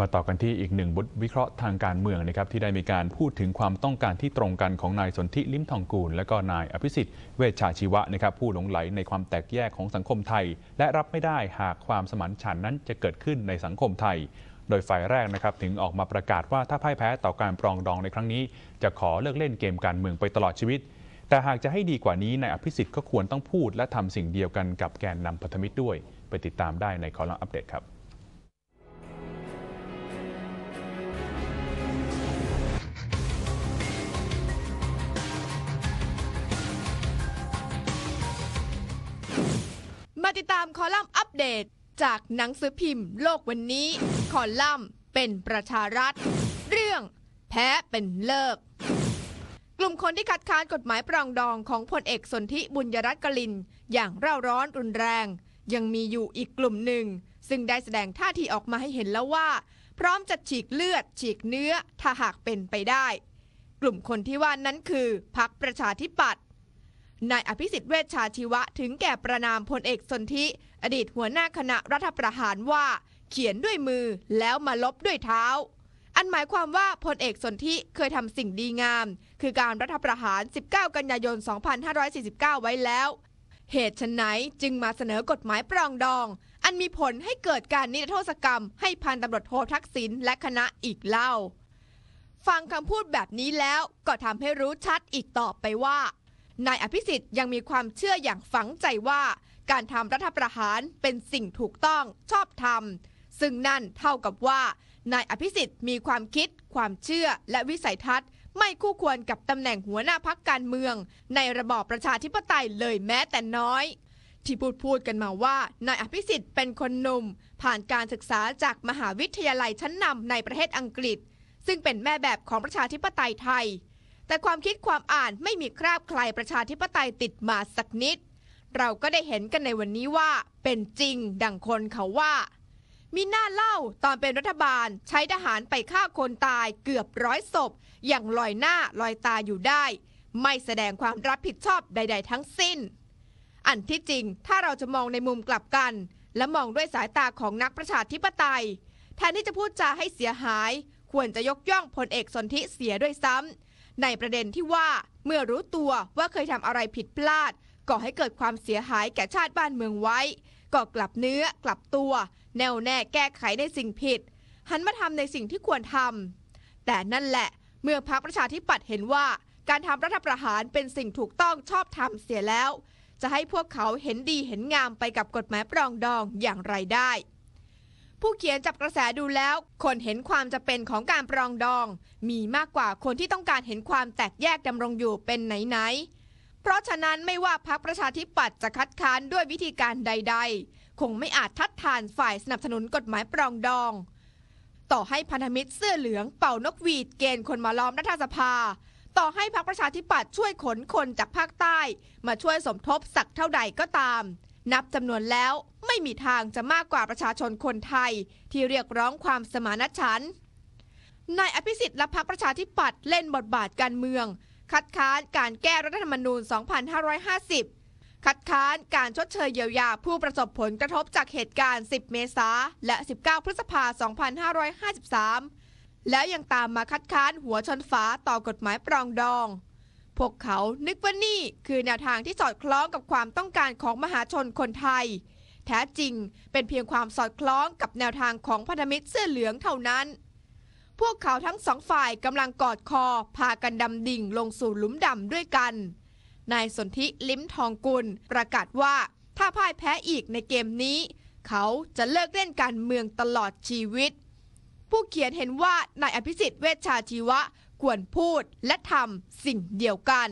มาต่อกันที่อีกหนึ่งบทวิเคราะห์ทางการเมืองนะครับที่ได้มีการพูดถึงความต้องการที่ตรงกันของนายสนธิลิ้มทองกูล และก็นายอภิสิทธิ์เวชชาชีวะนะครับผู้หลงไหลในความแตกแยกของสังคมไทย และรับไม่ได้หากความสมานฉันท์นั้นจะเกิดขึ้นในสังคมไทย โดยฝ่ายแรกนะครับถึงออกมาประกาศว่าถ้าพ่ายแพ้ต่อการปรองดองในครั้งนี้ จะขอเลิกเล่นเกมการเมืองไปตลอดชีวิต แต่หากจะให้ดีกว่านี้นายอภิสิทธิ์ก็ควรต้องพูด และทำสิ่งเดียวกันกับแกนนำพันธมิตรด้วย ไปติดตามได้ในคอลัมน์อัปเดตครับ มาติดตามคอลัมน์อัปเดต จากหนังสือพิมพ์โลกวันนี้ คอลัมน์เป็นประชารัฐ เรื่อง แพ้เป็นเลิก กลุ่มคนที่คัดค้านกฎหมายปรองดองของพลเอกสนธิบุญยรัตน์กลิน อย่างเร่าร้อนรุนแรง ยังมีอยู่อีกกลุ่มหนึ่ง ซึ่งได้แสดงท่าทีออกมาให้เห็นแล้วว่า พร้อมจะฉีกเลือด ฉีกเนื้อถ้าหากเป็นไปได้ กลุ่มคนที่ว่านั้นคือพรรคประชาธิปัตย์ นายอภิสิทธิ์เวชชาชีวะถึงแก่ประนามพลเอกสนธิอดีตหัวหน้าคณะรัฐประหารว่า เขียนด้วยมือแล้วมาลบด้วยเท้า อันหมายความว่าพลเอกสนธิเคยทำสิ่งดีงาม คือการรัฐประหาร 19 กันยายน 2549 ไว้แล้ว เหตุฉนไฉนจึงมาเสนอกฎหมายปรองดอง อันมีผลให้เกิดการนิรโทษกรรม ให้พันตำรวจโททักษิณและคณะอีกเล่า ฟังคำพูดแบบนี้แล้วก็ทำให้รู้ชัดอีกต่อไปว่า นายอภิสิทธิ์ยังมีความเชื่ออย่างฝังใจว่า การทำรัฐประหารเป็นสิ่งถูกต้องชอบธรรม ซึ่งนั่นเท่ากับว่านายอภิสิทธิ์มีความคิด ความเชื่อและวิสัยทัศน์ ไม่คู่ควรกับตำแหน่งหัวหน้าพักการเมือง ในระบอบประชาธิปไตยเลยแม้แต่น้อย ที่พูดพูดกันมาว่านายอภิสิทธิ์เป็นคนหนุ่ม ผ่านการศึกษาจากมหาวิทยาลัยชั้นนำในประเทศอังกฤษ ซึ่งเป็นแม่แบบของประชาธิปไตยไทย แต่ความคิดความอ่านไม่มีคราบใครประชาธิปไตยติดมาสักนิด เราก็ได้เห็นกันในวันนี้ว่า เป็นจริงดังคนเขาว่า มีหน้าเล่าตอนเป็นรัฐบาลใช้ทหารไปฆ่าคนตายเกือบร้อยศพ อย่างลอยหน้าลอยตาอยู่ได้ ไม่แสดงความรับผิดชอบใด ๆ ทั้งสิ้น อันที่จริงถ้าเราจะมองในมุมกลับกัน และมองด้วยสายตาของนักประชาธิปไตยแทนที่จะพูดจาให้เสียหาย ควรจะยกย่องพลเอกสนธิเสียด้วยซ้ำ ในประเด็นที่ว่าเมื่อรู้ตัวว่าเคยทำอะไรผิดพลาด ก่อให้เกิดความเสียหายแก่ชาติบ้านเมืองไว้ ก็กลับเนื้อกลับตัว แน่วแน่แก้ไขในสิ่งผิด หันมาทำในสิ่งที่ควรทำแต่นั่นแหละ เมื่อพรรคประชาธิปัตย์เห็นว่า การทำรัฐประหารเป็นสิ่งถูกต้องชอบธรรมเสียแล้ว จะให้พวกเขาเห็นดีเห็นงามไปกับกฎหมายปรองดองอย่างไรได้ ผู้เขียนจับกระแสดูแล้ว คนเห็นความจะเป็นของการปรองดอง มีมากกว่าคนที่ต้องการเห็นความแตกแยกดำรงอยู่เป็นไหนๆ เพราะฉะนั้นไม่ว่าพรรคประชาธิปัตย์จะคัดค้านด้วยวิธีการใด ๆ คงไม่อาจทัดทานฝ่ายสนับสนุนกฎหมายปรองดอง ต่อให้พันธมิตรเสื้อเหลืองเป่านกหวีดเกณฑ์คนมาล้อมรัฐสภา ต่อให้พรรคประชาธิปัตย์ช่วยขนคนจากภาคใต้ มาช่วยสมทบสักเท่าใดก็ตาม นับจำนวนแล้วไม่มีทางจะมากกว่าประชาชนคนไทย ที่เรียกร้องความสมานฉันท์นายอภิสิทธิ์และพรรคประชาธิปัตย์เล่นบทบาทการเมือง คัดค้านการแก้รัฐธรรมนูญ 2550 คัดค้านการชดเชยเยียวยาผู้ประสบผลกระทบจากเหตุการณ์ 10 เมษาและ 19 พฤษภา 2553 แล้วยังตามมาคัดค้านหัวชนฝาต่อกฎหมายปรองดอง พวกเขานึกว่านี่คือแนวทางที่สอดคล้องกับความต้องการของมหาชนคนไทย แท้จริงเป็นเพียงความสอดคล้องกับแนวทางของพันธมิตรเสื้อเหลืองเท่านั้น พวกเขาทั้งสองฝ่ายกำลังกอดคอ พากันดำดิ่งลงสู่หลุมดำด้วยกัน นายสนธิลิ้มทองกุล ประกาศว่าถ้าพ่ายแพ้อีกในเกมนี้ เขาจะเลิกเล่นการเมืองตลอดชีวิต ผู้เขียนเห็นว่านายอภิสิทธิ์เวชชาชีวะ ควรพูดและทำสิ่งเดียวกัน